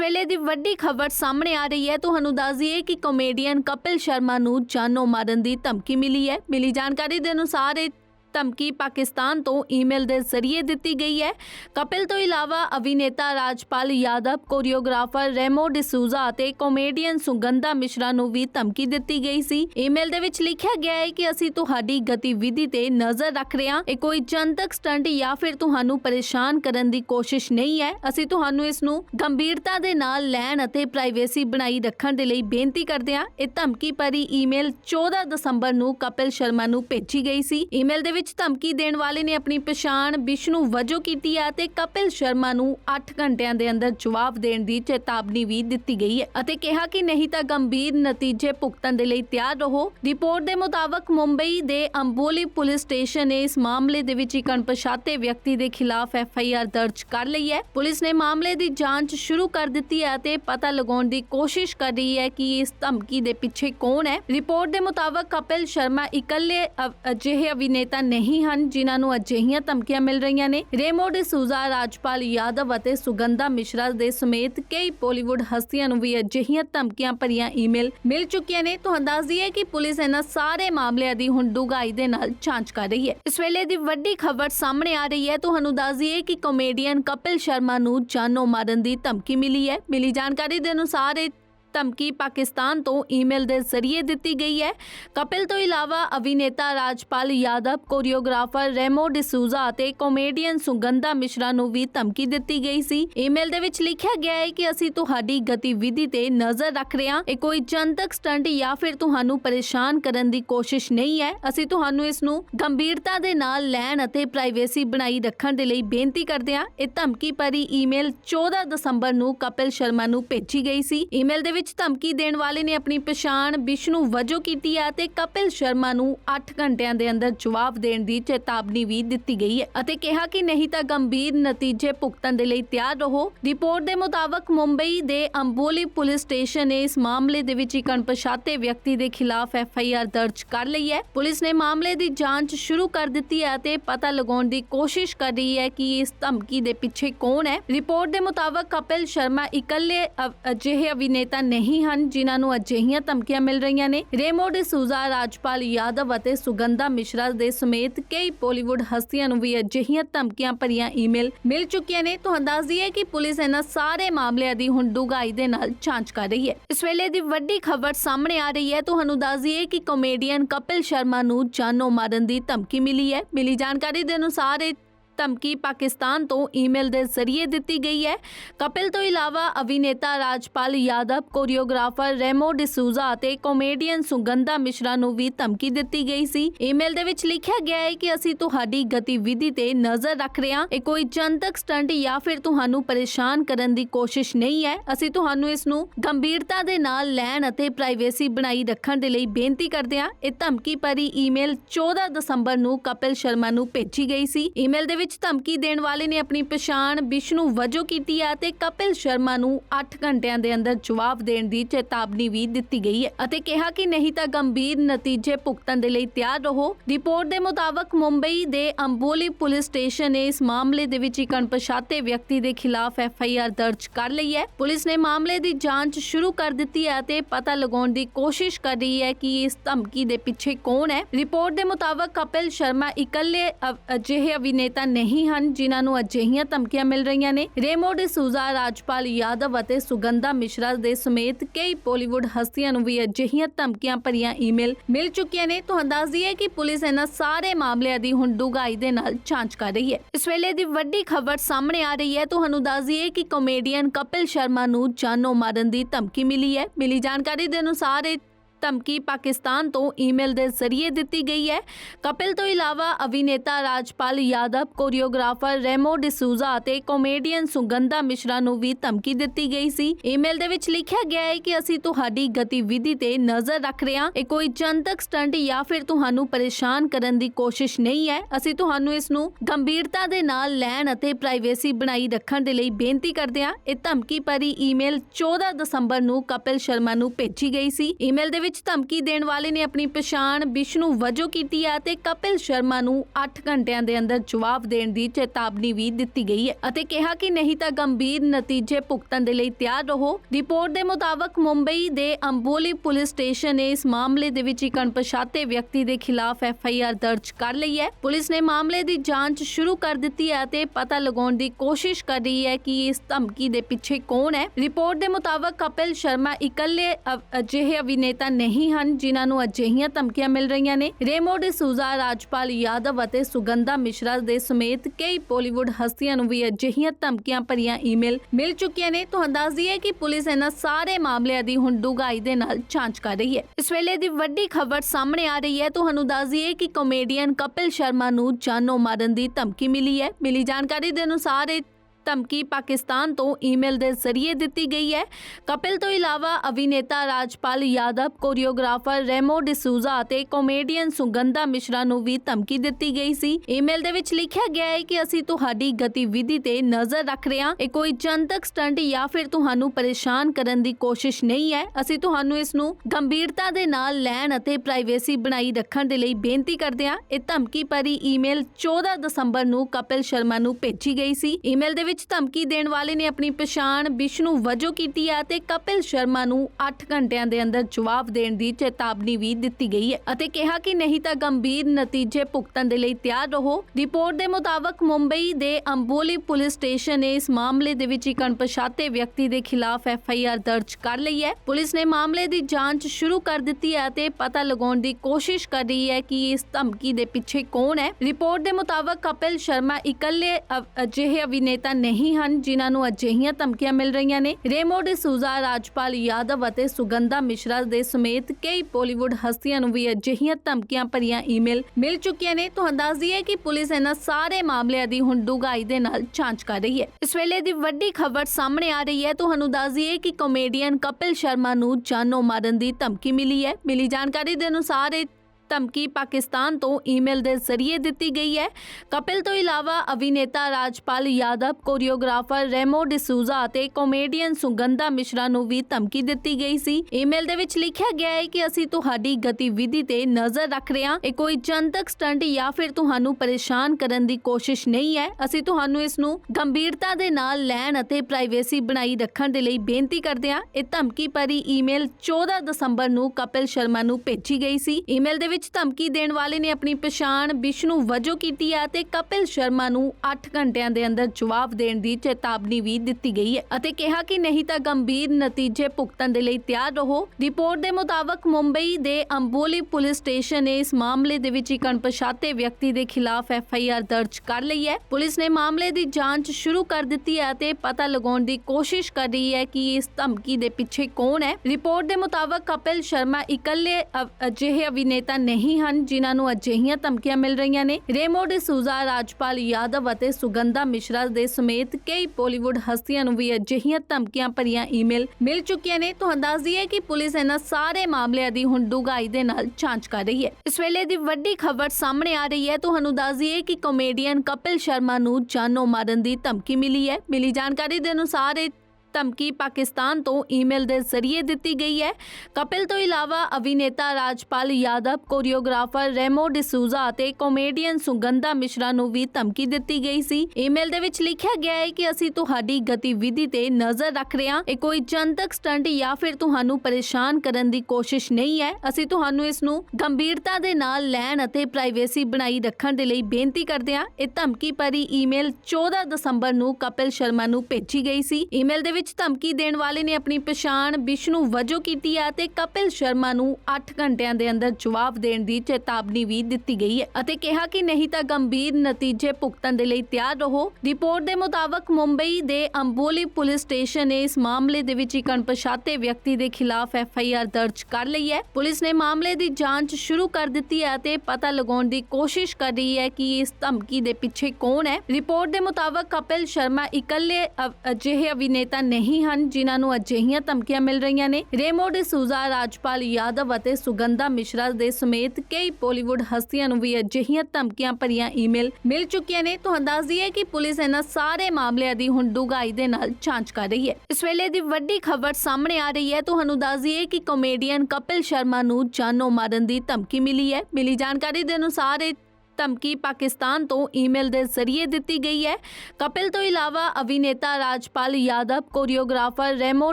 ਵੇਲੇ ਦੀ ਵੱਡੀ ਖਬਰ ਸਾਹਮਣੇ ਆ ਰਹੀ ਹੈ। ਤੁਹਾਨੂੰ ਦੱਸ ਦਈਏ ਕਿ ਕਾਮੇਡੀਅਨ ਕਪਿਲ ਸ਼ਰਮਾ ਨੂੰ ਜਾਨੋਂ ਮਾਰਨ ਦੀ ਧਮਕੀ ਮਿਲੀ ਹੈ। ਮਿਲੀ ਜਾਣਕਾਰੀ ਦੇ ਅਨੁਸਾਰ ਇਹ ਧਮਕੀ ਪਾਕਿਸਤਾਨ ਤੋਂ ਈਮੇਲ ਦੇ ਜ਼ਰੀਏ ਦਿੱਤੀ ਗਈ ਹੈ। ਕਪਿਲ ਤੋਂ ਇਲਾਵਾ ਅਭਿਨੇਤਾ ਰਾਜਪਾਲ ਯਾਦਵ, ਕੋਰੀਓਗ੍ਰਾਫਰ ਰੈਮੋ ਡਿਸੂਜ਼ਾ ਅਤੇ ਕਾਮੇਡੀਅਨ ਸੁਗੰਧਾ ਮਿਸ਼ਰਾ ਨੂੰ ਵੀ ਧਮਕੀ ਦਿੱਤੀ ਗਈ ਸੀ। ਈਮੇਲ ਦੇ ਵਿੱਚ ਲਿਖਿਆ ਗਿਆ ਹੈ ਕਿ ਅਸੀਂ ਤੁਹਾਡੀ ਗਤੀਵਿਧੀ ਤੇ ਨਜ਼ਰ ਰੱਖ ਰਹੇ ਹਾਂ। ਇਹ ਕੋਈ ਜਨਤਕ ਸਟੰਟ ਜਾਂ ਫਿਰ ਤੁਹਾਨੂੰ ਪਰੇਸ਼ਾਨ ਕਰਨ ਦੀ ਕੋਸ਼ਿਸ਼ ਨਹੀਂ ਹੈ। ਅਸੀਂ ਤੁਹਾਨੂੰ ਇਸ ਨੂੰ ਗੰਭੀਰਤਾ ਦੇ ਨਾਲ ਲੈਣ ਅਤੇ ਪ੍ਰਾਈਵੇਸੀ ਬਣਾਈ ਰੱਖਣ ਦੇ ਲਈ ਬੇਨਤੀ ਕਰਦੇ ਹਾਂ। ਇਹ ਧਮਕੀ ਭਰੀ ਈਮੇਲ 14 ਦਸੰਬਰ ਨੂੰ ਕਪਿਲ ਸ਼ਰਮਾ ਨੂੰ ਭੇਜੀ ਗਈ ਸੀ। ਈਮੇਲ ਦੇ ਵਿੱਚ ਧਮਕੀ ਦੇਣ ਵਾਲੇ ਨੇ ਆਪਣੀ ਪਛਾਣ ਵਿਸ਼ਨੂੰ ਵਜੋਂ ਕੀਤੀ ਹੈ ਅਤੇ ਕਪਿਲ ਸ਼ਰਮਾ ਨੂੰ 8 ਘੰਟਿਆਂ ਦੇ ਅੰਦਰ ਜਵਾਬ ਦੇਣ ਦੀ ਚੇਤਾਵਨੀ ਵੀ ਦਿੱਤੀ ਗਈ ਹੈ ਅਤੇ ਕਿਹਾ ਕਿ ਨਹੀਂ ਤਾਂ ਗੰਭੀਰ ਨਤੀਜੇ ਭੁਗਤਣ ਦੇ ਲਈ ਤਿਆਰ ਰਹੋ। ਰਿਪੋਰਟ ਦੇ ਮੁਤਾਬਕ ਮੁੰਬਈ ਦੇ ਅੰਬੋਲੀ ਪੁਲਿਸ ਸਟੇਸ਼ਨ ਨੇ ਇਸ ਮਾਮਲੇ ਦੇ ਵਿੱਚ ਇੱਕ ਅਣਪਛਾਤੇ ਵਿਅਕਤੀ ਦੇ ਖਿਲਾਫ ਐਫ ਆਈ ਆਰ ਦਰਜ ਕਰ ਲਈ ਹੈ। ਪੁਲਿਸ ਨੇ ਮਾਮਲੇ ਦੀ ਜਾਂਚ ਸ਼ੁਰੂ ਕਰ ਦਿੱਤੀ ਹੈ ਅਤੇ ਪਤਾ ਲਗਾਉਣ ਦੀ ਕੋਸ਼ਿਸ਼ ਕਰ ਰਹੀ ਹੈ ਕਿ ਇਸ ਧਮਕੀ ਦੇ ਪਿੱਛੇ ਕੌਣ ਹੈ। ਰਿਪੋਰਟ ਦੇ ਮੁਤਾਬਕ ਕਪਿਲ ਸ਼ਰਮਾ ਇਕੱਲੇ ਅਜਿਹੇ ਅਭਿਨੇਤਾ ਨਹੀਂ ਹਨ, ਜਿਨ੍ਹਾਂ ਨੂੰ ਅਜਿਹੀਆਂ ਧਮਕੀਆਂ ਮਿਲ ਰਹੀਆਂ ਨੇ। ਰੇਮੋ ਡਿਸੂਜ਼ਾ ਰਾਜਪਾਲ ਯਾਦਵ ਅਤੇ ਸੁਗੰਧਾ ਮਿਸ਼ਰਾ ਦੇ ਸਮੇਤ ਕਈ ਬਾਲੀਵੁੱਡ ਹਸਤੀਆਂ ਨੂੰ ਵੀ ਅਜਿਹੀਆਂ ਧਮਕੀਆਂ ਭਰੀਆਂ ਈਮੇਲ ਮਿਲ ਚੁੱਕੀਆਂ ਨੇ। ਤੁਹਾਨੂੰ ਦੱਸ ਦਈਏ ਕਿ ਪੁਲਿਸ ਇਹਨਾਂ ਸਾਰੇ ਮਾਮਲਿਆਂ ਦੀ ਹੁਣ ਡੂੰਘਾਈ ਦੇ ਨਾਲ ਜਾਂਚ ਕਰ ਰਹੀ ਹੈ। ਇਸ ਵੇਲੇ ਦੀ ਵੱਡੀ ਖਬਰ ਸਾਹਮਣੇ ਆ ਰਹੀ ਹੈ। ਤੁਹਾਨੂੰ ਦੱਸ ਦਈਏ ਕਿ ਕਾਮੇਡੀਅਨ ਕਪਿਲ ਸ਼ਰਮਾ ਨੂੰ ਜਾਨੋਂ ਮਾਰਨ ਦੀ ਧਮਕੀ ਮਿਲੀ ਹੈ। ਮਿਲੀ ਜਾਣਕਾਰੀ ਦੇ ਅਨੁਸਾਰ ਇਹ ਧਮਕੀ ਪਾਕਿਸਤਾਨ ਤੋਂ ਈਮੇਲ ਦੇ ਜ਼ਰੀਏ ਦਿੱਤੀ ਗਈ ਹੈ। ਕਪਿਲ ਤੋਂ ਇਲਾਵਾ ਅਭਿਨੇਤਾ ਰਾਜਪਾਲ ਯਾਦਵ, ਕੋਰੀਓਗ੍ਰਾਫਰ ਰੈਮੋ ਡਿਸੂਜ਼ਾ ਅਤੇ ਕਾਮੇਡੀਅਨ ਸੁਗੰਧਾ ਮਿਸ਼ਰਾ ਨੂੰ ਵੀ ਧਮਕੀ ਦਿੱਤੀ ਗਈ ਸੀ। ਈਮੇਲ ਦੇ ਵਿੱਚ ਲਿਖਿਆ ਗਿਆ ਹੈ ਕਿ ਅਸੀਂ ਤੁਹਾਡੀ ਗਤੀਵਿਧੀ ਤੇ ਨਜ਼ਰ ਰੱਖ ਰਹੇ ਹਾਂ। ਇਹ ਕੋਈ ਜਨਤਕ ਸਟੰਟ ਜਾਂ ਫਿਰ ਤੁਹਾਨੂੰ ਪਰੇਸ਼ਾਨ ਕਰਨ ਦੀ ਕੋਸ਼ਿਸ਼ ਨਹੀਂ ਹੈ। ਅਸੀਂ ਤੁਹਾਨੂੰ ਇਸ ਨੂੰ ਗੰਭੀਰਤਾ ਦੇ ਨਾਲ ਲੈਣ ਅਤੇ ਪ੍ਰਾਈਵੇਸੀ ਬਣਾਈ ਰੱਖਣ ਦੇ ਲਈ ਬੇਨਤੀ ਕਰਦੇ ਹਾਂ। ਇਹ ਧਮਕੀ ਭਰੀ ਈਮੇਲ 14 ਦਸੰਬਰ ਨੂੰ ਕਪਿਲ ਸ਼ਰਮਾ ਨੂੰ ਭੇਜੀ ਗਈ ਸੀ। ਈਮੇਲ ਦੇ ਵਿੱਚ ਧਮਕੀ ਦੇਣ ਵਾਲੇ ਨੇ ਆਪਣੀ ਪਛਾਣ ਵਿਸ਼ਨੂੰ ਵਜੋਂ ਕੀਤੀ ਹੈ ਅਤੇ ਕਪਿਲ ਸ਼ਰਮਾ ਨੂੰ 8 ਘੰਟਿਆਂ ਦੇ ਅੰਦਰ ਜਵਾਬ ਦੇਣ ਦੀ ਚੇਤਾਵਨੀ ਵੀ ਦਿੱਤੀ ਗਈ ਹੈ ਅਤੇ ਕਿਹਾ ਕਿ ਨਹੀਂ ਤਾਂ ਗੰਭੀਰ ਨਤੀਜੇ ਭੁਗਤਣ ਦੇ ਲਈ ਤਿਆਰ ਰਹੋ। ਰਿਪੋਰਟ ਦੇ ਮੁਤਾਬਕ ਮੁੰਬਈ ਦੇ ਅੰਬੋਲੀ ਪੁਲਿਸ ਸਟੇਸ਼ਨ ਨੇ ਇਸ ਮਾਮਲੇ ਦੇ ਵਿੱਚ ਇੱਕ ਅਣਪਛਾਤੇ ਵਿਅਕਤੀ ਦੇ ਖਿਲਾਫ ਐਫ ਆਈ ਆਰ ਦਰਜ ਕਰ ਲਈ ਹੈ। ਪੁਲਿਸ ਨੇ ਮਾਮਲੇ ਦੀ ਜਾਂਚ ਸ਼ੁਰੂ ਕਰ ਦਿੱਤੀ ਹੈ ਅਤੇ ਪਤਾ ਲਗਾਉਣ ਦੀ ਕੋਸ਼ਿਸ਼ ਕਰ ਰਹੀ ਹੈ ਕਿ ਇਸ ਧਮਕੀ ਦੇ ਪਿੱਛੇ ਕੌਣ ਹੈ। ਰਿਪੋਰਟ ਦੇ ਮੁਤਾਬਕ ਕਪਿਲ ਸ਼ਰਮਾ ਇਕੱਲੇ ਅਜਿਹੇ ਅਭਿਨੇਤਾ ਨਹੀਂ ਹਨ, ਜਿਨ੍ਹਾਂ ਨੂੰ ਅਜਿਹੀਆਂ ਧਮਕੀਆਂ ਮਿਲ ਰਹੀਆਂ ਨੇ। ਰੇਮੋ ਡਿਸੂਜ਼ਾ ਰਾਜਪਾਲ ਯਾਦਵ ਅਤੇ ਸੁਗੰਧਾ ਮਿਸ਼ਰਾ ਦੇ ਸਮੇਤ ਕਈ ਬਾਲੀਵੁੱਡ ਹਸਤੀਆਂ ਨੂੰ ਵੀ ਅਜਿਹੀਆਂ ਧਮਕੀਆਂ ਭਰੀਆਂ ਈਮੇਲ ਮਿਲ ਚੁੱਕੀਆਂ ਨੇ। ਤੁਹਾਨੂੰ ਦੱਸ ਦਈਏ ਕਿ ਪੁਲਿਸ ਇਹਨਾਂ ਸਾਰੇ ਮਾਮਲਿਆਂ ਦੀ ਹੁਣ ਡੂੰਘਾਈ ਦੇ ਨਾਲ ਜਾਂਚ ਕਰ ਰਹੀ ਹੈ। ਇਸ ਵੇਲੇ ਦੀ ਵੱਡੀ ਖਬਰ ਸਾਹਮਣੇ ਆ ਰਹੀ ਹੈ। ਤੁਹਾਨੂੰ ਦੱਸ ਦਈਏ ਕਿ ਕਾਮੇਡੀਅਨ ਕਪਿਲ ਸ਼ਰਮਾ ਨੂੰ ਜਾਨੋਂ ਮਾਰਨ ਦੀ ਧਮਕੀ ਮਿਲੀ ਹੈ। ਮਿਲੀ ਜਾਣਕਾਰੀ ਦੇ ਅਨੁਸਾਰ ਇਹ ਧਮਕੀ ਪਾਕਿਸਤਾਨ ਤੋਂ ਈਮੇਲ ਦੇ ਜ਼ਰੀਏ ਦਿੱਤੀ ਗਈ ਹੈ। ਕਪਿਲ ਤੋਂ ਇਲਾਵਾ ਅਭਿਨੇਤਾ ਰਾਜਪਾਲ ਯਾਦਵ, ਕੋਰੀਓਗ੍ਰਾਫਰ ਰੈਮੋ ਡਿਸੂਜ਼ਾ ਅਤੇ ਕਾਮੇਡੀਅਨ ਸੁਗੰਧਾ ਮਿਸ਼ਰਾ ਨੂੰ ਵੀ ਧਮਕੀ ਦਿੱਤੀ ਗਈ ਸੀ। ਈਮੇਲ ਦੇ ਵਿੱਚ ਲਿਖਿਆ ਗਿਆ ਹੈ ਕਿ ਅਸੀਂ ਤੁਹਾਡੀ ਗਤੀਵਿਧੀ ਤੇ ਨਜ਼ਰ ਰੱਖ ਰਹੇ ਹਾਂ। ਇਹ ਕੋਈ ਜਨਤਕ ਸਟੰਟ ਜਾਂ ਫਿਰ ਤੁਹਾਨੂੰ ਪਰੇਸ਼ਾਨ ਕਰਨ ਦੀ ਕੋਸ਼ਿਸ਼ ਨਹੀਂ ਹੈ। ਅਸੀਂ ਤੁਹਾਨੂੰ ਇਸ ਨੂੰ ਗੰਭੀਰਤਾ ਦੇ ਨਾਲ ਲੈਣ ਅਤੇ ਪ੍ਰਾਈਵੇਸੀ ਬਣਾਈ ਰੱਖਣ ਦੇ ਲਈ ਬੇਨਤੀ ਕਰਦੇ ਹਾਂ। ਇਹ ਧਮਕੀ ਭਰੀ ਈਮੇਲ 14 ਦਸੰਬਰ ਨੂੰ ਕਪਿਲ ਸ਼ਰਮਾ ਨੂੰ ਭੇਜੀ ਗਈ ਸੀ। ਈਮੇਲ ਦੇ ਵਿੱਚ ਧਮਕੀ ਦੇਣ ਵਾਲੇ ਨੇ ਆਪਣੀ ਪਛਾਣ ਵਿਸ਼ਨੂੰ ਵਜੋਂ ਕੀਤੀ ਹੈ ਅਤੇ ਕਪਿਲ ਸ਼ਰਮਾ ਨੂੰ 8 ਘੰਟਿਆਂ ਦੇ ਅੰਦਰ ਜਵਾਬ ਦੇਣ ਦੀ ਚੇਤਾਵਨੀ ਵੀ ਦਿੱਤੀ ਗਈ ਹੈ ਅਤੇ ਕਿਹਾ ਕਿ ਨਹੀਂ ਤਾਂ ਗੰਭੀਰ ਨਤੀਜੇ ਭੁਗਤਣ ਦੇ ਲਈ ਤਿਆਰ ਰਹੋ। ਰਿਪੋਰਟ ਦੇ ਮੁਤਾਬਕ ਮੁੰਬਈ ਦੇ ਅੰਬੋਲੀ ਪੁਲਿਸ ਸਟੇਸ਼ਨ ਨੇ ਇਸ ਮਾਮਲੇ ਦੇ ਵਿੱਚ ਇੱਕ ਅਣਪਛਾਤੇ ਵਿਅਕਤੀ ਦੇ ਖਿਲਾਫ ਐਫ ਆਈ ਆਰ ਦਰਜ ਕਰ ਲਈ ਹੈ। ਪੁਲਿਸ ਨੇ ਮਾਮਲੇ ਦੀ ਜਾਂਚ ਸ਼ੁਰੂ ਕਰ ਦਿੱਤੀ ਹੈ ਅਤੇ ਪਤਾ ਲਗਾਉਣ ਦੀ ਕੋਸ਼ਿਸ਼ ਕਰ ਰਹੀ ਹੈ ਕਿ ਇਸ ਧਮਕੀ ਦੇ ਪਿੱਛੇ ਕੌਣ ਹੈ। ਰਿਪੋਰਟ ਦੇ ਮੁਤਾਬਕ ਕਪਿਲ ਸ਼ਰਮਾ ਇਕੱਲੇ ਅਜਿਹੇ ਅਭਿਨੇਤਾ ਨਹੀਂ ਹਨ, ਜਿਨ੍ਹਾਂ ਨੂੰ ਅਜਿਹੀਆਂ ਧਮਕੀਆਂ ਮਿਲ ਰਹੀਆਂ ਨੇ। ਰੇਮੋ ਡਿਸੂਜ਼ਾ ਰਾਜਪਾਲ ਯਾਦਵ ਅਤੇ ਸੁਗੰਧਾ ਮਿਸ਼ਰਾ ਦੇ ਸਮੇਤ ਕਈ ਬਾਲੀਵੁੱਡ ਹਸਤੀਆਂ ਨੂੰ ਵੀ ਅਜਿਹੀਆਂ ਧਮਕੀਆਂ ਭਰੀਆਂ ਈਮੇਲ ਮਿਲ ਚੁੱਕੀਆਂ ਨੇ। ਤੁਹਾਨੂੰ ਦੱਸ ਦਈਏ ਕਿ ਪੁਲਿਸ ਇਹਨਾਂ ਸਾਰੇ ਮਾਮਲਿਆਂ ਦੀ ਹੁਣ ਡੂੰਘਾਈ ਦੇ ਨਾਲ ਜਾਂਚ ਕਰ ਰਹੀ ਹੈ। ਇਸ ਵੇਲੇ ਦੀ ਵੱਡੀ ਖਬਰ ਸਾਹਮਣੇ ਆ ਰਹੀ ਹੈ। ਤੁਹਾਨੂੰ ਦੱਸ ਦਈਏ ਕਿ ਕਾਮੇਡੀਅਨ ਕਪਿਲ ਸ਼ਰਮਾ ਨੂੰ ਜਾਨੋਂ ਮਾਰਨ ਦੀ ਧਮਕੀ ਮਿਲੀ ਹੈ। ਮਿਲੀ ਜਾਣਕਾਰੀ ਦੇ ਅਨੁਸਾਰ ਇਹ ਧਮਕੀ ਪਾਕਿਸਤਾਨ ਤੋਂ ਈਮੇਲ ਦੇ ਜ਼ਰੀਏ ਦਿੱਤੀ ਗਈ ਹੈ। ਕਪਿਲ ਤੋਂ ਇਲਾਵਾ ਅਭਿਨੇਤਾ ਰਾਜਪਾਲ ਯਾਦਵ, ਕੋਰੀਓਗ੍ਰਾਫਰ ਰੈਮੋ ਡਿਸੂਜ਼ਾ ਅਤੇ ਕਾਮੇਡੀਅਨ ਸੁਗੰਧਾ ਮਿਸ਼ਰਾ ਨੂੰ ਵੀ ਧਮਕੀ ਦਿੱਤੀ ਗਈ ਸੀ। ਈਮੇਲ ਦੇ ਵਿੱਚ ਲਿਖਿਆ ਗਿਆ ਹੈ ਕਿ ਅਸੀਂ ਤੁਹਾਡੀ ਗਤੀਵਿਧੀ ਤੇ ਨਜ਼ਰ ਰੱਖ ਰਹੇ ਹਾਂ। ਇਹ ਕੋਈ ਜਨਤਕ ਸਟੰਟ ਜਾਂ ਫਿਰ ਤੁਹਾਨੂੰ ਪਰੇਸ਼ਾਨ ਕਰਨ ਦੀ ਕੋਸ਼ਿਸ਼ ਨਹੀਂ ਹੈ। ਅਸੀਂ ਤੁਹਾਨੂੰ ਇਸ ਨੂੰ ਗੰਭੀਰਤਾ ਦੇ ਨਾਲ ਲੈਣ ਅਤੇ ਪ੍ਰਾਈਵੇਸੀ ਬਣਾਈ ਰੱਖਣ ਦੇ ਲਈ ਬੇਨਤੀ ਕਰਦੇ ਹਾਂ। ਇਹ ਧਮਕੀ ਭਰੀ ਈਮੇਲ 14 ਦਸੰਬਰ ਨੂੰ ਕਪਿਲ ਸ਼ਰਮਾ ਨੂੰ ਭੇਜੀ ਗਈ ਸੀ। ਈਮੇਲ ਦੇ ਵਿੱਚ ਧਮਕੀ ਦੇਣ ਵਾਲੇ ਨੇ ਆਪਣੀ ਪਛਾਣ ਵਿਸ਼ਨੂੰ ਵਜੋਂ ਕੀਤੀ ਹੈ ਤੇ ਕਪਿਲ ਸ਼ਰਮਾ ਨੂੰ 8 ਘੰਟਿਆਂ ਦੇ ਅੰਦਰ ਜਵਾਬ ਦੇਣ ਦੀ ਚੇਤਾਵਨੀ ਵੀ ਦਿੱਤੀ ਗਈ ਹੈ ਅਤੇ ਕਿਹਾ ਕਿ ਨਹੀਂ ਤਾਂ ਗੰਭੀਰ ਨਤੀਜੇ ਭੁਗਤਣ ਦੇ ਲਈ ਤਿਆਰ ਰਹੋ। ਰਿਪੋਰਟ ਦੇ ਮੁਤਾਬਕ ਮੁੰਬਈ ਦੇ ਅੰਬੋਲੀ ਪੁਲਿਸ ਸਟੇਸ਼ਨ ਨੇ ਇਸ ਮਾਮਲੇ ਦੇ ਵਿੱਚ ਇੱਕ ਅਣਪਛਾਤੇ ਵਿਅਕਤੀ ਦੇ ਖਿਲਾਫ ਐਫ ਆਈ ਆਰ ਦਰਜ ਕਰ ਲਈ ਹੈ। ਪੁਲਿਸ ਨੇ ਮਾਮਲੇ ਦੀ ਜਾਂਚ ਸ਼ੁਰੂ ਕਰ ਦਿੱਤੀ ਹੈ ਅਤੇ ਪਤਾ ਲਗਾਉਣ ਦੀ ਕੋਸ਼ਿਸ਼ ਕਰ ਰਹੀ ਹੈ ਕਿ ਇਸ ਧਮਕੀ ਦੇ ਪਿੱਛੇ ਕੌਣ ਹੈ। ਰਿਪੋਰਟ ਦੇ ਮੁਤਾਬਕ ਕਪਿਲ ਸ਼ਰਮਾ ਇਕੱਲੇ ਅਜਿਹੇ ਅਭਿਨੇਤਾ ਨਹੀਂ ਹਨ, ਜਿਨ੍ਹਾਂ ਨੂੰ ਅਜਿਹੀਆਂ ਧਮਕੀਆਂ ਮਿਲ ਰਹੀਆਂ ਨੇ। ਰੇਮੋ ਡਿਸੂਜ਼ਾ ਰਾਜਪਾਲ ਯਾਦਵ ਅਤੇ ਸੁਗੰਧਾ ਮਿਸ਼ਰਾ ਦੇ ਸਮੇਤ ਕਈ ਬਾਲੀਵੁੱਡ ਹਸਤੀਆਂ ਨੂੰ ਵੀ ਅਜਿਹੀਆਂ ਧਮਕੀਆਂ ਭਰੀਆਂ ਈਮੇਲ ਮਿਲ ਚੁੱਕੀਆਂ ਨੇ। ਤੁਹਾਨੂੰ ਦੱਸ ਦਈਏ ਕਿ ਪੁਲਿਸ ਇਹਨਾਂ ਸਾਰੇ ਮਾਮਲਿਆਂ ਦੀ ਹੁਣ ਡੂੰਘਾਈ ਦੇ ਨਾਲ ਜਾਂਚ ਕਰ ਰਹੀ ਹੈ। ਇਸ ਵੇਲੇ ਦੀ ਵੱਡੀ ਖਬਰ ਸਾਹਮਣੇ ਆ ਰਹੀ ਹੈ। ਤੁਹਾਨੂੰ ਦੱਸ ਦਈਏ ਕਿ ਕਾਮੇਡੀਅਨ ਕਪਿਲ ਸ਼ਰਮਾ ਨੂੰ ਜਾਨੋਂ ਮਾਰਨ ਦੀ ਧਮਕੀ ਮਿਲੀ ਹੈ। ਮਿਲੀ ਜਾਣਕਾਰੀ ਦੇ ਅਨੁਸਾਰ ਇਹ ਧਮਕੀ ਪਾਕਿਸਤਾਨ ਤੋਂ ਈਮੇਲ ਦੇ ਜ਼ਰੀਏ ਦਿੱਤੀ ਗਈ ਹੈ। ਕਪਿਲ ਤੋਂ ਇਲਾਵਾ ਅਭਿਨੇਤਾ ਰਾਜਪਾਲ ਯਾਦਵ, ਕੋਰੀਓਗ੍ਰਾਫਰ ਰੈਮੋ ਡਿਸੂਜ਼ਾ ਅਤੇ ਕਾਮੇਡੀਅਨ ਸੁਗੰਧਾ ਮਿਸ਼ਰਾ ਨੂੰ ਵੀ ਧਮਕੀ ਦਿੱਤੀ ਗਈ ਸੀ। ਈਮੇਲ ਦੇ ਵਿੱਚ ਲਿਖਿਆ ਗਿਆ ਹੈ ਕਿ ਅਸੀਂ ਤੁਹਾਡੀ ਗਤੀਵਿਧੀ ਤੇ ਨਜ਼ਰ ਰੱਖ ਰਹੇ ਹਾਂ। ਇਹ ਕੋਈ ਜਨਤਕ ਸਟੰਟ ਜਾਂ ਫਿਰ ਤੁਹਾਨੂੰ ਪਰੇਸ਼ਾਨ ਕਰਨ ਦੀ ਕੋਸ਼ਿਸ਼ ਨਹੀਂ ਹੈ। ਅਸੀਂ ਤੁਹਾਨੂੰ ਇਸ ਨੂੰ ਗੰਭੀਰਤਾ ਦੇ ਨਾਲ ਲੈਣ ਅਤੇ ਪ੍ਰਾਈਵੇਸੀ ਬਣਾਈ ਰੱਖਣ ਦੇ ਲਈ ਬੇਨਤੀ ਕਰਦੇ ਹਾਂ। ਇਹ ਧਮਕੀ ਭਰੀ ਈਮੇਲ 14 ਦਸੰਬਰ ਨੂੰ ਕਪਿਲ ਸ਼ਰਮਾ ਨੂੰ ਭੇਜੀ ਗਈ ਸੀ। ਈਮੇਲ ਦੇ ਵਿੱਚ ਧਮਕੀ ਦੇਣ ਵਾਲੇ ਨੇ ਆਪਣੀ ਪਛਾਣ ਵਿਸ਼ਨੂੰ ਵਜੋਂ ਕੀਤੀ ਹੈ ਤੇ ਕਪਿਲ ਸ਼ਰਮਾ ਨੂੰ 8 ਘੰਟਿਆਂ ਦੇ ਅੰਦਰ ਜਵਾਬ ਦੇਣ ਦੀ ਚੇਤਾਵਨੀ ਵੀ ਦਿੱਤੀ ਗਈ ਹੈ ਅਤੇ ਕਿਹਾ ਕਿ ਨਹੀਂ ਤਾਂ ਗੰਭੀਰ ਨਤੀਜੇ ਭੁਗਤਣ ਦੇ ਲਈ ਤਿਆਰ ਰਹੋ। ਰਿਪੋਰਟ ਦੇ ਮੁਤਾਬਕ ਮੁੰਬਈ ਦੇ ਅੰਬੋਲੀ ਪੁਲਿਸ ਸਟੇਸ਼ਨ ਨੇ ਇਸ ਮਾਮਲੇ ਦੇ ਵਿੱਚ ਇੱਕ ਅਣਪਛਾਤੇ ਵਿਅਕਤੀ ਦੇ ਖਿਲਾਫ ਐਫ ਆਈ ਆਰ ਦਰਜ ਕਰ ਲਈ ਹੈ। ਪੁਲਿਸ ਨੇ ਮਾਮਲੇ ਦੀ ਜਾਂਚ ਸ਼ੁਰੂ ਕਰ ਦਿੱਤੀ ਹੈ ਤੇ ਪਤਾ ਲਗਾਉਣ ਦੀ ਕੋਸ਼ਿਸ਼ ਕਰ ਰਹੀ ਹੈ ਕਿ ਇਸ ਧਮਕੀ ਦੇ ਪਿੱਛੇ ਕੌਣ ਹੈ। ਰਿਪੋਰਟ ਦੇ ਮੁਤਾਬਕ ਕਪਿਲ ਸ਼ਰਮਾ ਇਕੱਲੇ ਅਜਿਹੇ ਅਭਿਨੇਤਾ ਨਹੀਂ ਹਨ, ਜਿਨ੍ਹਾਂ ਨੂੰ ਅਜਿਹੀਆਂ ਧਮਕੀਆਂ ਮਿਲ ਰਹੀਆਂ ਨੇ। ਰੇਮੋ ਡਿਸੂਜ਼ਾ ਰਾਜਪਾਲ ਯਾਦਵ ਅਤੇ ਸੁਗੰਧਾ ਮਿਸ਼ਰਾ ਦੇ ਸਮੇਤ ਕਈ ਬਾਲੀਵੁੱਡ ਹਸਤੀਆਂ ਨੂੰ ਵੀ ਅਜਿਹੀਆਂ ਧਮਕੀਆਂ ਭਰੀਆਂ ਈਮੇਲ ਮਿਲ ਚੁੱਕੀਆਂ ਨੇ। ਤੁਹਾਨੂੰ ਦੱਸ ਦਈਏ ਕਿ ਪੁਲਿਸ ਇਹਨਾਂ ਸਾਰੇ ਮਾਮਲਿਆਂ ਦੀ ਹੁਣ ਡੂੰਘਾਈ ਦੇ ਨਾਲ ਜਾਂਚ ਕਰ ਰਹੀ ਹੈ। ਇਸ ਵੇਲੇ ਦੀ ਵੱਡੀ ਖਬਰ ਸਾਹਮਣੇ ਆ ਰਹੀ ਹੈ। ਤੁਹਾਨੂੰ ਦੱਸ ਦਈਏ ਕਿ ਕਾਮੇਡੀਅਨ ਕਪਿਲ ਸ਼ਰਮਾ ਨੂੰ ਜਾਨੋਂ ਮਾਰਨ ਦੀ ਧਮਕੀ ਮਿਲੀ ਹੈ। ਮਿਲੀ ਜਾਣਕਾਰੀ ਦੇ ਅਨੁਸਾਰ ਇਹ ਧਮਕੀ ਪਾਕਿਸਤਾਨ ਤੋਂ ਈਮੇਲ ਦੇ ਜ਼ਰੀਏ ਦਿੱਤੀ ਗਈ ਹੈ। ਕਪਿਲ ਤੋਂ ਇਲਾਵਾ ਅਭਿਨੇਤਾ ਰਾਜਪਾਲ ਯਾਦਵ, ਕੋਰੀਓਗ੍ਰਾਫਰ ਰੈਮੋ ਡਿਸੂਜ਼ਾ ਅਤੇ ਕਾਮੇਡੀਅਨ ਸੁਗੰਧਾ ਮਿਸ਼ਰਾ ਨੂੰ ਵੀ ਧਮਕੀ ਦਿੱਤੀ ਗਈ ਸੀ। ਈਮੇਲ ਦੇ ਵਿੱਚ ਲਿਖਿਆ ਗਿਆ ਹੈ ਕਿ ਅਸੀਂ ਤੁਹਾਡੀ ਗਤੀਵਿਧੀ ਤੇ ਨਜ਼ਰ ਰੱਖ ਰਹੇ ਹਾਂ। ਇਹ ਕੋਈ ਜਨਤਕ ਸਟੰਟ ਜਾਂ ਫਿਰ ਤੁਹਾਨੂੰ ਪਰੇਸ਼ਾਨ ਕਰਨ ਦੀ ਕੋਸ਼ਿਸ਼ ਨਹੀਂ ਹੈ। ਅਸੀਂ ਤੁਹਾਨੂੰ ਇਸ ਨੂੰ ਗੰਭੀਰਤਾ ਦੇ ਨਾਲ ਲੈਣ ਅਤੇ ਪ੍ਰਾਈਵੇਸੀ ਬਣਾਈ ਰੱਖਣ ਦੇ ਲਈ ਬੇਨਤੀ ਕਰਦੇ ਹਾਂ। ਇਹ ਧਮਕੀ ਭਰੀ ਈਮੇਲ 14 ਦਸੰਬਰ ਨੂੰ ਕਪਿਲ ਸ਼ਰਮਾ ਨੂੰ ਭੇਜੀ ਗਈ ਸੀ। ਈਮੇਲ ਦੇ ਵਿੱਚ ਧਮਕੀ ਦੇਣ ਵਾਲੇ ਨੇ ਆਪਣੀ ਪਛਾਣ ਵਿਸ਼ਨੂੰ ਵਜੋਂ ਕੀਤੀ ਹੈ ਤੇ ਕਪਿਲ ਸ਼ਰਮਾ ਨੂੰ 8 ਘੰਟਿਆਂ ਦੇ ਅੰਦਰ ਜਵਾਬ ਦੇਣ ਦੀ ਚੇਤਾਵਨੀ ਵੀ ਦਿੱਤੀ ਗਈ ਹੈ ਅਤੇ ਕਿਹਾ ਕਿ ਨਹੀਂ ਤਾਂ ਗੰਭੀਰ ਨਤੀਜੇ ਭੁਗਤਣ ਦੇ ਲਈ ਤਿਆਰ ਰਹੋ। ਰਿਪੋਰਟ ਦੇ ਮੁਤਾਬਕ ਮੁੰਬਈ ਦੇ ਅੰਬੋਲੀ ਪੁਲਿਸ ਸਟੇਸ਼ਨ ਨੇ ਇਸ ਮਾਮਲੇ ਦੇ ਵਿੱਚ ਇੱਕ ਅਣਪਛਾਤੇ ਵਿਅਕਤੀ ਦੇ ਖਿਲਾਫ ਐਫ ਆਈ ਆਰ ਦਰਜ ਕਰ ਲਈ ਹੈ। ਪੁਲਿਸ ਨੇ ਮਾਮਲੇ ਦੀ ਜਾਂਚ ਸ਼ੁਰੂ ਕਰ ਦਿੱਤੀ ਹੈ ਤੇ ਪਤਾ ਲਗਾਉਣ ਦੀ ਕੋਸ਼ਿਸ਼ ਕਰ ਰਹੀ ਹੈ ਕਿ ਇਸ ਧਮਕੀ ਦੇ ਪਿੱਛੇ ਕੌਣ ਹੈ। ਰਿਪੋਰਟ ਦੇ ਮੁਤਾਬਕ ਕਪਿਲ ਸ਼ਰਮਾ ਇਕੱਲੇ ਅਜਿਹੇ ਅਭਿਨੇਤਾ ਨਹੀਂ ਹਨ, ਜਿਨ੍ਹਾਂ ਨੂੰ ਅਜਿਹੀਆਂ ਧਮਕੀਆਂ ਮਿਲ ਰਹੀਆਂ ਨੇ। ਰੇਮੋ ਡਿਸੂਜ਼ਾ ਰਾਜਪਾਲ ਯਾਦਵ ਅਤੇ ਸੁਗੰਧਾ ਮਿਸ਼ਰਾ ਦੇ ਸਮੇਤ ਕਈ ਬਾਲੀਵੁੱਡ ਹਸਤੀਆਂ ਨੂੰ ਵੀ ਅਜਿਹੀਆਂ ਧਮਕੀਆਂ ਭਰੀਆਂ ਈਮੇਲ ਮਿਲ ਚੁੱਕੀਆਂ ਨੇ। ਤੁਹਾਨੂੰ ਦੱਸ ਦਈਏ ਕਿ ਪੁਲਿਸ ਇਹਨਾਂ ਸਾਰੇ ਮਾਮਲਿਆਂ ਦੀ ਹੁਣ ਡੂੰਘਾਈ ਦੇ ਨਾਲ ਜਾਂਚ ਕਰ ਰਹੀ ਹੈ। ਇਸ ਵੇਲੇ ਦੀ ਵੱਡੀ ਖਬਰ ਸਾਹਮਣੇ ਆ ਰਹੀ ਹੈ। ਤੁਹਾਨੂੰ ਦੱਸ ਦਈਏ ਕਿ ਕਾਮੇਡੀਅਨ ਕਪਿਲ ਸ਼ਰਮਾ ਨੂੰ ਜਾਨੋਂ ਮਾਰਨ ਦੀ ਧਮਕੀ ਮਿਲੀ ਹੈ। ਮਿਲੀ ਜਾਣਕਾਰੀ ਦੇ ਅਨੁਸਾਰ ਇਹ ਧਮਕੀ ਪਾਕਿਸਤਾਨ ਤੋਂ ਈਮੇਲ ਦੇ ਜ਼ਰੀਏ ਦਿੱਤੀ ਗਈ ਹੈ। ਕਪਿਲ ਤੋਂ ਇਲਾਵਾ ਅਭਿਨੇਤਾ ਰਾਜਪਾਲ ਯਾਦਵ, ਕੋਰੀਓਗ੍ਰਾਫਰ ਰੈਮੋ ਡਿਸੂਜ਼ਾ ਅਤੇ ਕਾਮੇਡੀਅਨ ਸੁਗੰਧਾ ਮਿਸ਼ਰਾ ਨੂੰ ਵੀ ਧਮਕੀ ਦਿੱਤੀ ਗਈ ਸੀ। ਈਮੇਲ ਦੇ ਵਿੱਚ ਲਿਖਿਆ ਗਿਆ ਹੈ ਕਿ ਅਸੀਂ ਤੁਹਾਡੀ ਗਤੀਵਿਧੀ ਤੇ ਨਜ਼ਰ ਰੱਖ ਰਹੇ ਹਾਂ। ਇਹ ਕੋਈ ਜਨਤਕ ਸਟੰਟ ਜਾਂ ਫਿਰ ਤੁਹਾਨੂੰ ਪਰੇਸ਼ਾਨ ਕਰਨ ਦੀ ਕੋਸ਼ਿਸ਼ ਨਹੀਂ ਹੈ। ਅਸੀਂ ਤੁਹਾਨੂੰ ਇਸ ਨੂੰ ਗੰਭੀਰਤਾ ਦੇ ਨਾਲ ਲੈਣ ਅਤੇ ਪ੍ਰਾਈਵੇਸੀ ਬਣਾਈ ਰੱਖਣ ਦੇ ਲਈ ਬੇਨਤੀ ਕਰਦੇ ਹਾਂ। ਇਹ ਧਮਕੀ ਭਰੀ ਈਮੇਲ 14 ਦਸੰਬਰ ਨੂੰ ਕਪਿਲ ਸ਼ਰਮਾ ਨੂੰ ਭੇਜੀ ਗਈ ਸੀ। ਈਮੇਲ ਦੇ ਵਿੱਚ ਧਮਕੀ ਦੇਣ ਵਾਲੇ ਨੇ ਆਪਣੀ ਪਛਾਣ ਵਿਸ਼ਨੂੰ ਵਜੋਂ ਕੀਤੀ ਹੈ ਤੇ ਕਪਿਲ ਸ਼ਰਮਾ ਨੂੰ 8 ਘੰਟਿਆਂ ਦੇ ਅੰਦਰ ਜਵਾਬ ਦੇਣ ਦੀ ਚੇਤਾਵਨੀ ਵੀ ਦਿੱਤੀ ਗਈ ਹੈ ਅਤੇ ਕਿਹਾ ਕਿ ਨਹੀਂ ਤਾਂ ਗੰਭੀਰ ਨਤੀਜੇ ਭੁਗਤਣ ਦੇ ਲਈ ਤਿਆਰ ਰਹੋ। ਰਿਪੋਰਟ ਦੇ ਮੁਤਾਬਕ ਮੁੰਬਈ ਦੇ ਅੰਬੋਲੀ ਪੁਲਿਸ ਸਟੇਸ਼ਨ ਨੇ ਇਸ ਮਾਮਲੇ ਦੇ ਵਿੱਚ ਇੱਕ ਅਣਪਛਾਤੇ ਵਿਅਕਤੀ ਦੇ ਖਿਲਾਫ ਐਫ ਆਈ ਆਰ ਦਰਜ ਕਰ ਲਈ ਹੈ। ਪੁਲਿਸ ਨੇ ਮਾਮਲੇ ਦੀ ਜਾਂਚ ਸ਼ੁਰੂ ਕਰ ਦਿੱਤੀ ਹੈ ਅਤੇ ਪਤਾ ਲਗਾਉਣ ਦੀ ਕੋਸ਼ਿਸ਼ ਕਰ ਰਹੀ ਹੈ ਕਿ ਇਸ ਧਮਕੀ ਦੇ ਪਿੱਛੇ ਕੌਣ ਹੈ। ਰਿਪੋਰਟ ਦੇ ਮੁਤਾਬਕ ਕਪਿਲ ਸ਼ਰਮਾ ਇਕੱਲੇ ਅਜਿਹੇ ਅਭਿਨੇਤਾ ਨਹੀਂ ਹਨ, ਜਿਨ੍ਹਾਂ ਨੂੰ ਅਜਿਹੀਆਂ ਧਮਕੀਆਂ ਮਿਲ ਰਹੀਆਂ ਨੇ। ਰੇਮੋ ਡਿਸੂਜ਼ਾ ਰਾਜਪਾਲ ਯਾਦਵ ਅਤੇ ਸੁਗੰਧਾ ਮਿਸ਼ਰਾ ਦੇ ਸਮੇਤ ਕਈ ਬਾਲੀਵੁੱਡ ਹਸਤੀਆਂ ਨੂੰ ਵੀ ਅਜਿਹੀਆਂ ਧਮਕੀਆਂ ਭਰੀਆਂ ਈਮੇਲ ਮਿਲ ਚੁੱਕੀਆਂ ਨੇ। ਤੁਹਾਨੂੰ ਦੱਸ ਦਈਏ ਕਿ ਪੁਲਿਸ ਇਹਨਾਂ ਸਾਰੇ ਮਾਮਲਿਆਂ ਦੀ ਹੁਣ ਡੂੰਘਾਈ ਦੇ ਨਾਲ ਜਾਂਚ ਕਰ ਰਹੀ ਹੈ। ਇਸ ਵੇਲੇ ਦੀ ਵੱਡੀ ਖਬਰ ਸਾਹਮਣੇ ਆ ਰਹੀ ਹੈ। ਤੁਹਾਨੂੰ ਦੱਸ ਦਈਏ ਕਿ ਕਾਮੇਡੀਅਨ ਕਪਿਲ ਸ਼ਰਮਾ ਨੂੰ ਜਾਨੋਂ ਮਾਰਨ ਦੀ ਧਮਕੀ ਮਿਲੀ ਹੈ। ਮਿਲੀ ਜਾਣਕਾਰੀ ਦੇ ਅਨੁਸਾਰ ਇਹ ਧਮਕੀ ਪਾਕਿਸਤਾਨ ਤੋਂ ਈਮੇਲ ਦੇ ਜ਼ਰੀਏ ਦਿੱਤੀ ਗਈ ਹੈ। ਕਪਿਲ ਤੋਂ ਇਲਾਵਾ ਅਭਿਨੇਤਾ ਰਾਜਪਾਲ ਯਾਦਵ, ਕੋਰੀਓਗ੍ਰਾਫਰ ਰੈਮੋ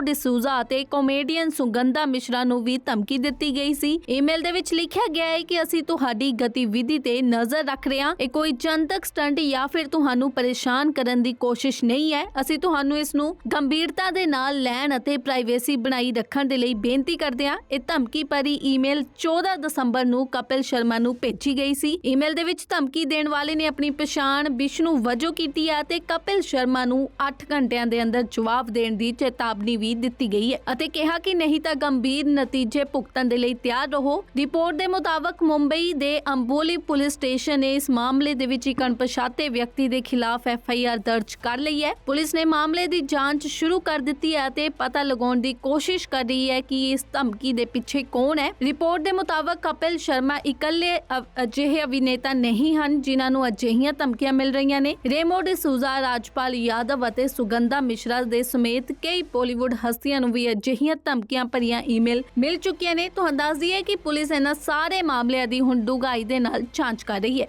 ਡਿਸੂਜ਼ਾ ਅਤੇ ਕਾਮੇਡੀਅਨ ਸੁਗੰਧਾ ਮਿਸ਼ਰਾ ਨੂੰ ਵੀ ਧਮਕੀ ਦਿੱਤੀ ਗਈ ਸੀ। ਈਮੇਲ ਦੇ ਵਿੱਚ ਲਿਖਿਆ ਗਿਆ ਹੈ ਕਿ ਅਸੀਂ ਤੁਹਾਡੀ ਗਤੀਵਿਧੀ ਤੇ ਨਜ਼ਰ ਰੱਖ ਰਹੇ ਹਾਂ। ਇਹ ਕੋਈ ਜਨਤਕ ਸਟੰਟ ਜਾਂ ਫਿਰ ਤੁਹਾਨੂੰ ਪਰੇਸ਼ਾਨ ਕਰਨ ਦੀ ਕੋਸ਼ਿਸ਼ ਨਹੀਂ ਹੈ। ਅਸੀਂ ਤੁਹਾਨੂੰ ਇਸ ਨੂੰ ਗੰਭੀਰਤਾ ਦੇ ਨਾਲ ਲੈਣ ਅਤੇ ਪ੍ਰਾਈਵੇਸੀ ਬਣਾਈ ਰੱਖਣ ਦੇ ਲਈ ਬੇਨਤੀ ਕਰਦੇ ਹਾਂ। ਇਹ ਧਮਕੀ ਭਰੀ ਈਮੇਲ 14 ਦਸੰਬਰ ਨੂੰ ਕਪਿਲ ਸ਼ਰਮਾ ਨੂੰ ਭੇਜੀ ਗਈ ਸੀ। ਈਮੇਲ ਦੇ ਵਿੱਚ ਧਮਕੀ ਦੇਣ ਵਾਲੇ ਨੇ ਆਪਣੀ ਪਛਾਣ ਵਿਸ਼ਨੂੰ ਵਜੋਂ ਕੀਤੀ ਹੈ ਅਤੇ ਕਪਿਲ ਸ਼ਰਮਾ ਨੂੰ 8 ਘੰਟਿਆਂ ਦੇ ਅੰਦਰ ਜਵਾਬ ਦੇਣ ਦੀ ਚੇਤਾਵਨੀ ਵੀ ਦਿੱਤੀ ਗਈ ਹੈ ਅਤੇ ਕਿਹਾ ਕਿ ਨਹੀਂ ਤਾਂ ਗੰਭੀਰ ਨਤੀਜੇ ਭੁਗਤਣ ਦੇ ਲਈ ਤਿਆਰ ਰਹੋ। ਰਿਪੋਰਟ ਦੇ ਮੁਤਾਬਕ ਮੁੰਬਈ ਦੇ ਅੰਬੋਲੀ ਪੁਲਿਸ ਸਟੇਸ਼ਨ ਨੇ ਇਸ ਮਾਮਲੇ ਦੇ ਵਿੱਚ ਇੱਕ ਅਣਪਛਾਤੇ ਵਿਅਕਤੀ ਦੇ ਖਿਲਾਫ ਐਫ ਆਈ ਆਰ ਦਰਜ ਕਰ ਲਈ ਹੈ। ਪੁਲਿਸ ਨੇ ਮਾਮਲੇ ਦੀ ਜਾਂਚ ਸ਼ੁਰੂ ਕਰ ਦਿੱਤੀ ਹੈ ਅਤੇ ਪਤਾ ਲਗਾਉਣ ਦੀ ਕੋਸ਼ਿਸ਼ ਕਰ ਰਹੀ ਹੈ ਕਿ ਇਸ ਧਮਕੀ ਦੇ ਪਿੱਛੇ ਕੌਣ ਹੈ। ਰਿਪੋਰਟ ਦੇ ਮੁਤਾਬਕ ਕਪਿਲ ਸ਼ਰਮਾ ਇਕੱਲੇ ਅਜਿਹੇ ਅਭਿਨੇਤਾ ਨਹੀਂ ਹਨ, ਜਿਨ੍ਹਾਂ ਨੂੰ ਅਜਿਹੀਆਂ ਧਮਕੀਆਂ ਮਿਲ ਰਹੀਆਂ ਨੇ। ਰੇਮੋ ਡਿਸੂਜ਼ਾ ਰਾਜਪਾਲ ਯਾਦਵ ਅਤੇ ਸੁਗੰਧਾ ਮਿਸ਼ਰਾ ਦੇ ਸਮੇਤ ਕਈ ਬਾਲੀਵੁੱਡ ਹਸਤੀਆਂ ਨੂੰ ਵੀ ਅਜਿਹੀਆਂ ਧਮਕੀਆਂ ਭਰੀਆਂ ਈਮੇਲ ਮਿਲ ਚੁੱਕੀਆਂ ਨੇ। ਤੁਹਾਨੂੰ ਦੱਸ ਦਈਏ ਕਿ ਪੁਲਿਸ ਇਹਨਾਂ ਸਾਰੇ ਮਾਮਲਿਆਂ ਦੀ ਹੁਣ ਡੂੰਘਾਈ ਦੇ ਨਾਲ ਜਾਂਚ ਕਰ ਰਹੀ ਹੈ।